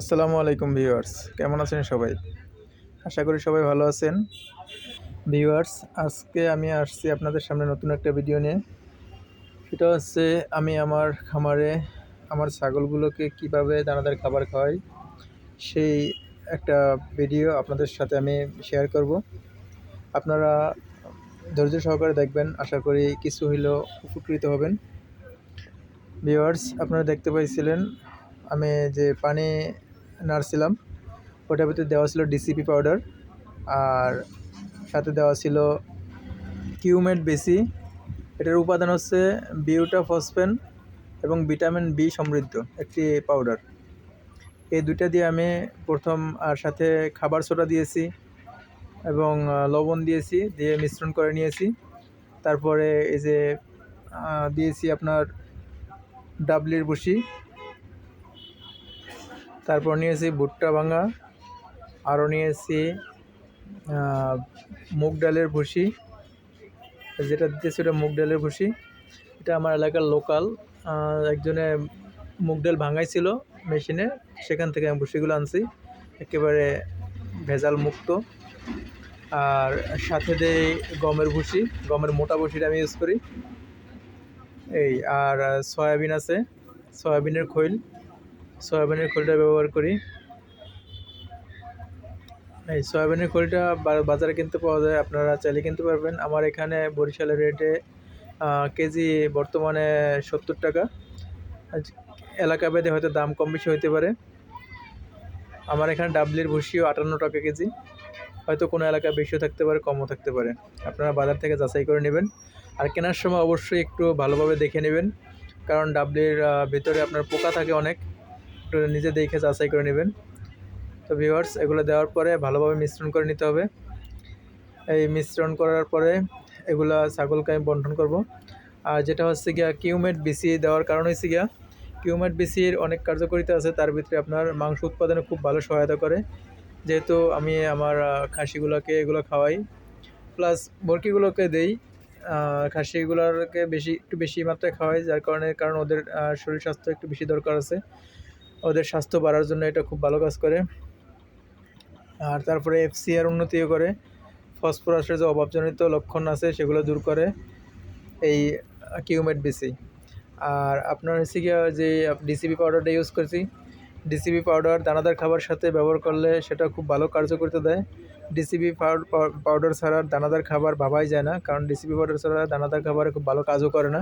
আসসালামু আলাইকুম ভিউয়ার্স, কেমন আছেন সবাই? আশা করি সবাই ভালো আছেন। ভিউয়ার্স, আজকে আমি আসছি আপনাদের সামনে নতুন একটা ভিডিও নিয়ে। সেটা হচ্ছে আমি আমার খামারে আমার ছাগলগুলোকে কীভাবে দানাদার খাবার খাওয়াই, সেই একটা ভিডিও আপনাদের সাথে আমি শেয়ার করব। আপনারা ধৈর্য সহকারে দেখবেন, আশা করি কিছু হইলেও উপকৃত হবেন। ভিউয়ার্স, আপনারা দেখতে পাইছিলেন আমি যে পানি নাড়ছিলাম, ওটার ভিতরে দেওয়া ছিল ডিসিপি পাউডার আর সাথে দেওয়া ছিল কিউমেট বেসি এটার উপাদান হচ্ছে বিউটা ফসফেন এবং ভিটামিন বি সমৃদ্ধ, একটি পাউডার এই দুইটা দিয়ে আমি প্রথম আর সাথে খাবার সোডা দিয়েছি এবং লবণ দিয়েছি, দিয়ে মিশ্রণ করে নিয়েছি। তারপরে এই যে দিয়েছি আপনার ডাবলির ভুসি তারপর নিয়েছি ভুট্টা ভাঙা, আরও নিয়েছি মুগ ডালের ভুসি। যেটা দিতেছি ওটা মুগ ডালের ভুসি। এটা আমার এলাকার লোকাল। একজনে মুগ ডাল ভাঙাইছিল মেশিনে, সেখান থেকে আমি ভুসিগুলো আনছি। একেবারে ভেজাল মুক্ত। আর সাথে দেই গমের ভুসি। গমের মোটা ভুসিটা আমি ইউজ করি। এই, আর সয়াবিন আছে। সয়াবিনের খৈল। সয়াবিনের খোলটা ব্যবহার করি। এই সয়াবিনের খোলটা বাজারে কিনতে পাওয়া যায়, আপনারা চাইলে কিনতে পারবেন। আমার এখানে বরিশালের রেটে কেজি বর্তমানে সত্তর টাকা। এলাকা ভেদে হয়তো দাম কম বেশি হতে পারে। আমার এখানে ডাবলির ভুসিও আটান্ন টাকা কেজি। হয়তো কোনো এলাকায় বেশিও থাকতে পারে, কমও থাকতে পারে। আপনারা বাজার থেকে যাচাই করে নেবেন। আর কেনার সময় অবশ্যই একটু ভালোভাবে দেখে নেবেন। কারণ ডাবলির ভিতরে আপনার পোকা থাকে অনেক। একটু নিজে দেখে যাচাই করে নেবেন। তো ভিউয়ার্স এগুলো দেওয়ার পরে ভালোভাবে মিশ্রণ করে নিতে হবে। এই মিশ্রণ করার পরে এগুলা ছাগলকে আমি বন্টন করব। আর যেটা হচ্ছে গিয়া কিউমেট বিসি দেওয়ার কারণ হচ্ছে গিয়া, কিউমেট বিসির অনেক কার্যকারিতা আছে, তার ভিতরে আপনার মাংস উৎপাদনে খুব ভালো সহায়তা করে। যেহেতু আমি আমার খাসিগুলোকে এগুলো খাওয়াই, প্লাস মুরগিগুলোকে দেই খাসিগুলোকে বেশি, একটু বেশি মাত্রায় খাওয়াই, যার কারণে, কারণ ওদের শরীর স্বাস্থ্য একটু বেশি দরকার আছে। ওদের স্বাস্থ্য বাড়ার জন্য এটা খুব ভালো কাজ করে। আর তারপরে এফসিআর উন্নতিও করে। ফসফরাসের যে অভাবজনিত লক্ষণ আছে, সেগুলো দূর করে এই কিউমেট বিসি আর আপনার হচ্ছে কি যে ডিসিবি পাউডারটা ইউজ করছি ডিসিবি পাউডার দানাদার খাবার সাথে ব্যবহার করলে সেটা খুব ভালো কার্যকরিতা দেয়। ডিসিবি পাউডার ছাড়া দানাদার খাবার ভাবাই যায় না, কারণ ডিসিবি পাউডার ছাড়া দানাদার খাবারে খুব ভালো কাজও করে না।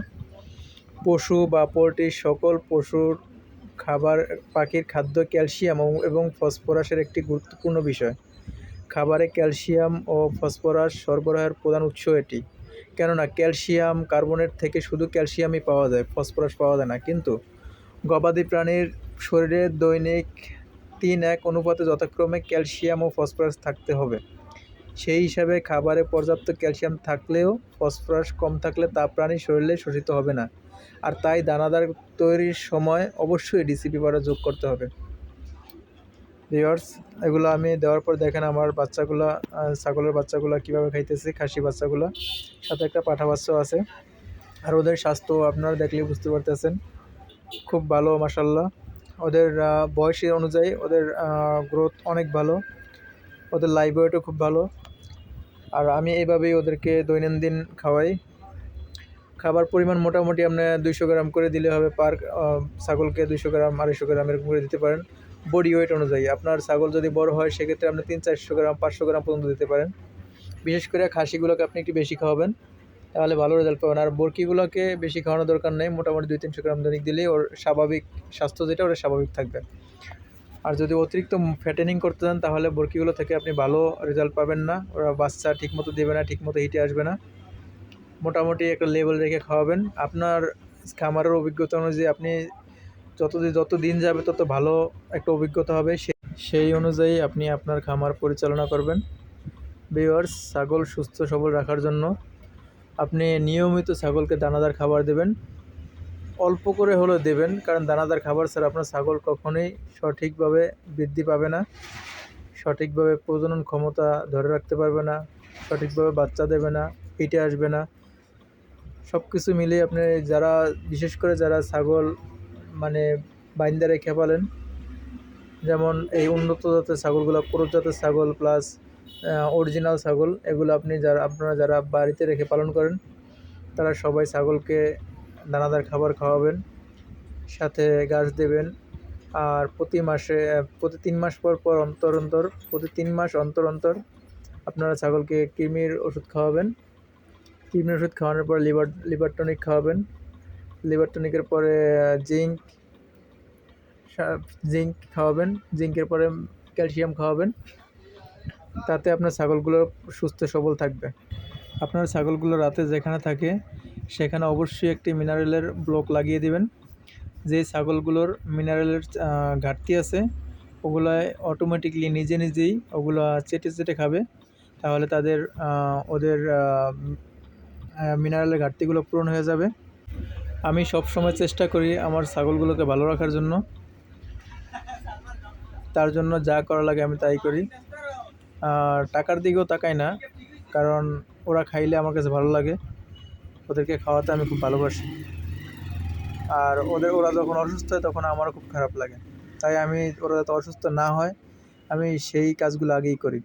পশু বা পোলট্রি, সকল পশুর খাবার পাখির খাদ্য ক্যালসিয়াম এবং ফসফরাসের একটি গুরুত্বপূর্ণ বিষয়। খাবারে ক্যালসিয়াম ও ফসফরাস সরবরাহের প্রধান উৎস এটি। কেননা, ক্যালসিয়াম কার্বনেট থেকে শুধু ক্যালসিয়ামই পাওয়া যায়, ফসফরাস পাওয়া যায় না। কিন্তু গবাদি প্রাণীর শরীরে দৈনিক তিন এক অনুপাতে যথাক্রমে ক্যালসিয়াম ও ফসফরাস থাকতে হবে। সেই হিসাবে খাবারে পর্যাপ্ত ক্যালসিয়াম থাকলেও ফসফরাস কম থাকলে তা প্রাণীর শরীরে শোষিত হবে না। আর তাই দানাদার তৈরির সময় অবশ্যই ডিসিপি পাউডার যোগ করতে হবে। ভিওর্স এগুলো আমি দেওয়ার পর দেখেন আমার বাচ্চাগুলো ছাগলের বাচ্চাগুলো কীভাবে খাইতেছে, খাসি বাচ্চাগুলো। সাথে একটা পাঠা বাচ্চাও আছে। আর ওদের স্বাস্থ্য আপনারা দেখলেই বুঝতে পারতেছেন। খুব ভালো মাসাল্লাহ ওদের বয়সের অনুযায়ী ওদের গ্রোথ অনেক ভালো। ওদের ওয়েটও খুব ভালো। আর আমি এইভাবেই ওদেরকে দৈনন্দিন খাওয়াই। খাবার পরিমাণ মোটামুটি আপনি দুইশো গ্রাম করে দিলে হবে পার ছাগলকে দুইশো গ্রাম, আড়াইশো গ্রাম এরকম করে দিতে পারেন। বডি ওয়েট অনুযায়ী আপনার ছাগল যদি বড় হয়, সেক্ষেত্রে আপনি তিন, চারশো গ্রাম, পাঁচশো গ্রাম পর্যন্ত দিতে পারেন। বিশেষ করে খাসিগুলোকে আপনি একটু বেশি খাওয়াবেন, তাহলে ভালো রেজাল্ট পাবেন। আর বরকিগুলোকে বেশি খাওয়ানোর দরকার নেই, মোটামুটি দুই, তিনশো গ্রাম দৈনিক দিলেই ওর স্বাভাবিক স্বাস্থ্য যেটা, ওটা স্বাভাবিক থাকবে। আর যদি অতিরিক্ত ফ্যাটেনিং করতে চান, তাহলে বরকিগুলো থেকে আপনি ভালো রেজাল্ট পাবেন না। ওরা বাচ্চা ঠিকমতো দেবে না, ঠিকমতো হিটে আসবে না। মোটামুটি একটা লেভেল রেখে খাওয়াবেন। আপনার খামারের অভিজ্ঞতা অনুযায়ী আপনি যত যত দিন যাবে তত ভালো একটা অভিজ্ঞতা হবে। সেই অনুযায়ী আপনি আপনার খামার পরিচালনা করবেন। ভিউয়ার্স ছাগল সুস্থ, সবল রাখার জন্য আপনি নিয়মিত ছাগলকে দানাদার খাবার দেবেন। অল্প করে হলেও দেবেন, কারণ দানাদার খাবার ছাড়া আপনার ছাগল কখনোই সঠিকভাবে বৃদ্ধি পাবে না। সঠিকভাবে প্রজনন ক্ষমতা ধরে রাখতে পারবে না। সঠিকভাবে বাচ্চা দেবে না হিটে আসবে না। সব কিছু মিলিয়ে আপনি যারা, বিশেষ করে যারা ছাগল মানে বাইন্দা রেখে পালেন যেমন এই উন্নত জাতের ছাগলগুলো ক্রোস জাতের ছাগল প্লাস অরিজিনাল ছাগল, এগুলো আপনি যারা, আপনারা যারা বাড়িতে রেখে পালন করেন, তারা সবাই ছাগলকে দানাদার খাবার খাওয়াবেন, সাথে ঘাস দেবেন, আর প্রতি মাসে প্রতি তিন মাস পর পর অন্তর অন্তর, প্রতি তিন মাস অন্তর অন্তর আপনারা ছাগলকে কৃমির ওষুধ খাওয়াবেন কৃমির ওষুধ খাওয়ানোর পর লিভার লিভার টনিক খাওয়াবেন। লিভার টনিকের পরে জিঙ্ক জিঙ্ক খাওয়াবেন। জিঙ্কের পরে ক্যালসিয়াম খাওয়াবেন। তাতে আপনার ছাগলগুলো সুস্থ, সবল থাকবে। আপনার ছাগলগুলো রাতে যেখানে থাকে, সেখানে অবশ্যই একটি মিনারেলের ব্লক লাগিয়ে দিবেন। যে ছাগলগুলোর মিনারেলের ঘাটতি আছে, ওগুলায় অটোমেটিকলি নিজে নিজেই ওগুলো চেটে চেটে খাবে। তাহলে তাদের ওদের মিনারেলের ঘাটতিগুলো পূরণ হয়ে যাবে। আমি সব সময় চেষ্টা করি আমার ছাগলগুলোকে ভালো রাখার জন্য। তার জন্য যা করা লাগে আমি তাই করি। আর টাকার দিকেও তাকাই না, কারণ ওরা খাইলে আমার কাছে ভালো লাগে। ওদেরকে খাওয়াতে আমি খুব ভালোবাসি। আর ওদের, ওরা যখন অসুস্থ হয় তখন আমারও খুব খারাপ লাগে। তাই আমি, ওরা যাতে অসুস্থ না হয়, আমি সেই কাজগুলো আগেই করি।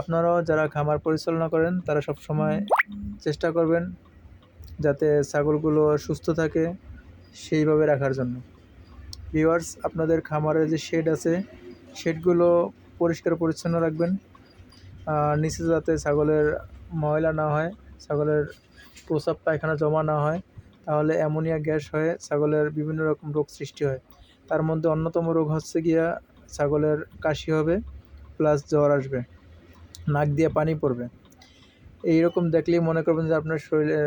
আপনারাও যারা খামার পরিচালনা করেন, তারা সব সময় চেষ্টা করবেন যাতে ছাগলগুলো সুস্থ থাকে সেইভাবে রাখার জন্য। ভিউয়ার্স, আপনাদের খামারের যে শেড আছে, শেডগুলো পরিষ্কার পরিচ্ছন্ন রাখবেন। নিচে যাতে ছাগলের ময়লা না হয়, ছাগলের প্রসাব পায়খানা জমা না হয়, তাহলে অ্যামোনিয়া গ্যাস হয়ে ছাগলের বিভিন্ন রকম রোগ সৃষ্টি হয়। তার মধ্যে অন্যতম রোগ হচ্ছে গিয়া ছাগলের কাশি হবে, প্লাস জ্বর আসবে। নাক দিয়ে পানি পড়বে। এই রকম দেখলেই মনে করবেন যে আপনার শরীরে,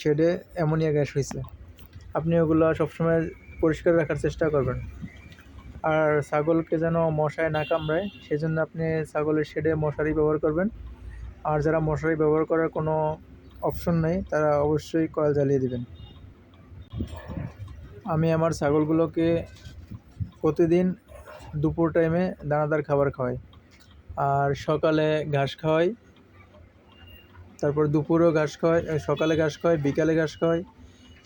শেডে অ্যামোনিয়া গ্যাস হয়েছে আপনি ওগুলো সবসময় পরিষ্কার রাখার চেষ্টা করবেন। আর ছাগলকে যেন মশায় না কামড়ায় সেই জন্য আপনি ছাগলের শেডে মশারি ব্যবহার করবেন। আর যারা মশারি ব্যবহার করার কোনো অপশন নেই, তারা অবশ্যই কয়েল জ্বালিয়ে দেবেন। আমি আমার ছাগলগুলোকে প্রতিদিন দুপুর টাইমে দানাদার খাবার খাওয়াই। আর সকালে ঘাস খাওয়াই। তারপর দুপুরেও ঘাস খাওয়াই সকালে ঘাস খাওয়াই, বিকালে ঘাস খাওয়াই।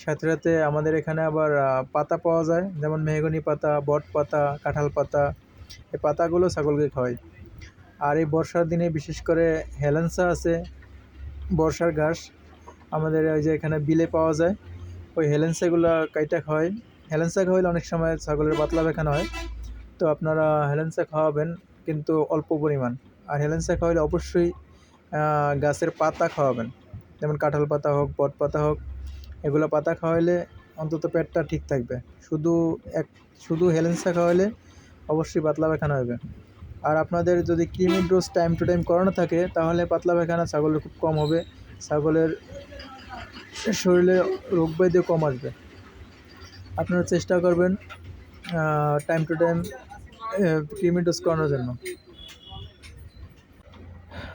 সাথে সাথে আমাদের এখানে আবার পাতা পাওয়া যায়, যেমন মেহগনি পাতা, বট পাতা, কাঁঠাল পাতা, এই পাতাগুলো ছাগলকে খাওয়াই। আর এই বর্ষার দিনে বিশেষ করে হেলেন্সা আছে, বর্ষার ঘাস। আমাদের ওই যে এখানে বিলে পাওয়া যায়, ওই হেলেন্সাগুলো কাইটা খাওয়াই। হেলেন্সা খাওয়াইলে অনেক সময় ছাগলের পাতলা পায়খানা হয়। তো আপনারা হেলেন্সা খাওয়াবেন কিন্তু অল্প পরিমাণ। আর হেলেন্সা খাওয়াইলে অবশ্যই গাছের পাতা খাওয়াবেন। যেমন কাঁঠাল পাতা হোক, বট পাতা হোক, এগুলো পাতা খাওয়াইলে অন্তত পেটটা ঠিক থাকবে। শুধু এক, শুধু হেলেন্সা খাওয়াইলে অবশ্যই পাতলা পায়খানা হবে। আর আপনাদের যদি ক্রিমির ডোজ টাইম টু টাইম করানো থাকে, তাহলে পাতলা পায়খানা ছাগলের খুব কম হবে। ছাগলের শরীরে রোগ ব্যাধিও কম আসবে। আপনারা চেষ্টা করবেন টাইম টু টাইম ক্রিমি ডোজ করানোর জন্য।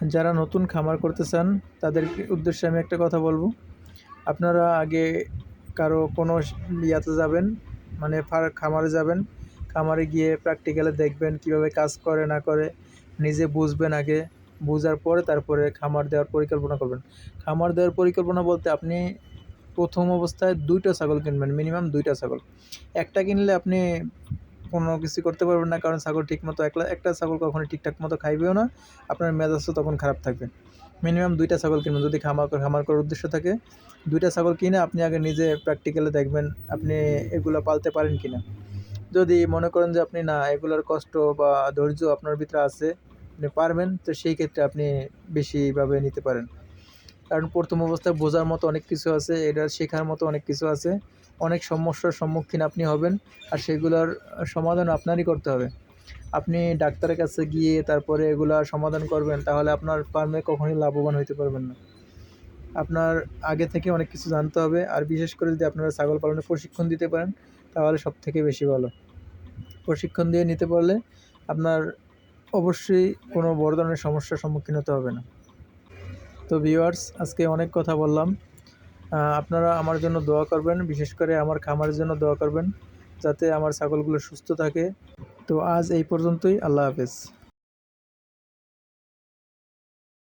যারা নতুন খামার করতে চান, তাদের উদ্দেশ্যে আমি একটা কথা বলব। আপনারা আগে কারও কোনো ইয়াতে যাবেন মানে ফার- খামারে যাবেন, খামারে গিয়ে প্র্যাকটিক্যালে দেখবেন কীভাবে কাজ করে, না করে, নিজে বুঝবেন আগে, বোঝার পরে তারপরে খামার দেওয়ার পরিকল্পনা করবেন। খামার দেওয়ার পরিকল্পনা বলতে আপনি প্রথম অবস্থায় দুইটা ছাগল কিনবেন মিনিমাম দুইটা ছাগল। একটা কিনলে আপনি কোনো কিছু করতে পারবেন না, কারণ ছাগল ঠিকমতো একলা একটা ছাগল কখনো ঠিকঠাক মতো খাইবেও না। আপনার মেজাজও তখন খারাপ থাকবে। মিনিমাম দুইটা ছাগল কিনবেন যদি খামার খামার করার উদ্দেশ্য থাকে। দুইটা ছাগল কিনে আপনি আগে নিজে প্র্যাকটিক্যালে দেখবেন আপনি এগুলো পালতে পারেন কি না যদি মনে করেন যে আপনি না, এগুলোর কষ্ট বা ধৈর্য আপনার ভিতরে আছে, আপনি পারবেন, তো সেই ক্ষেত্রে আপনি বেশিভাবে নিতে পারেন। কারণ প্রথম অবস্থায় বোঝার মতো অনেক কিছু আছে, এটা শেখার মতো অনেক কিছু আছে। অনেক সমস্যার সম্মুখীন আপনি হবেন আর সেগুলোর সমাধান আপনারই করতে হবে। আপনি ডাক্তারের কাছে গিয়ে তারপরে এগুলা সমাধান করবেন, তাহলে আপনার ফার্মে কখনোই লাভবান হতে পারবেন না। আপনার আগে থেকে অনেক কিছু জানতে হবে, আর বিশেষ করে যদি আপনারা ছাগল পালনের প্রশিক্ষণ দিতে পারেন, তাহলে সব থেকে বেশি ভালো। প্রশিক্ষণ দিয়ে নিতে পারলে আপনার অবশ্যই কোনো বড় ধরনের সমস্যার সম্মুখীন হতে হবে না। তো ভিউয়ার্স আজকে অনেক কথা বললাম। আপনারা আমার জন্য দোয়া করবেন, বিশেষ করে আমার খামারের জন্য দোয়া করবেন, যাতে আমার ছাগলগুলো সুস্থ থাকে। তো আজ এই পর্যন্তই, আল্লাহ হাফেজ।